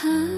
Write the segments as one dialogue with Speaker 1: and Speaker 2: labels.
Speaker 1: 他、啊。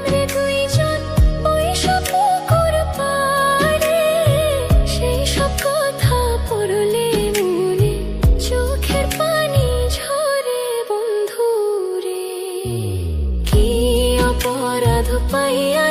Speaker 1: 为
Speaker 2: 爱。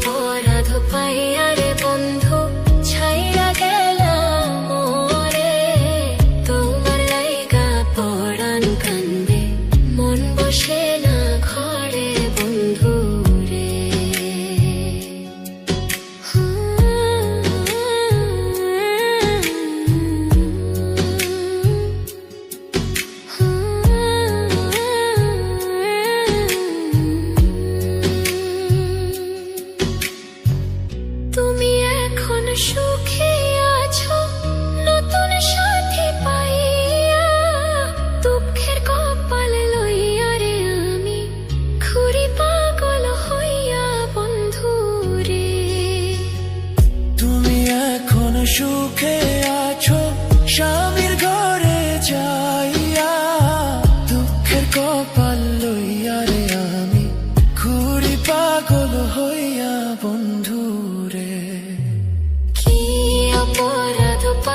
Speaker 1: पया সুখে আছো, নতুন সাথী কপাল লইয়া রে আমি পাগল হইয়া বন্ধু
Speaker 2: তুমি এখন সুখে আছো, স্বামীর ঘরে কপাল লইয়া রে আমি পাগল হইয়া বন্ধু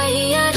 Speaker 1: साड़ियाँ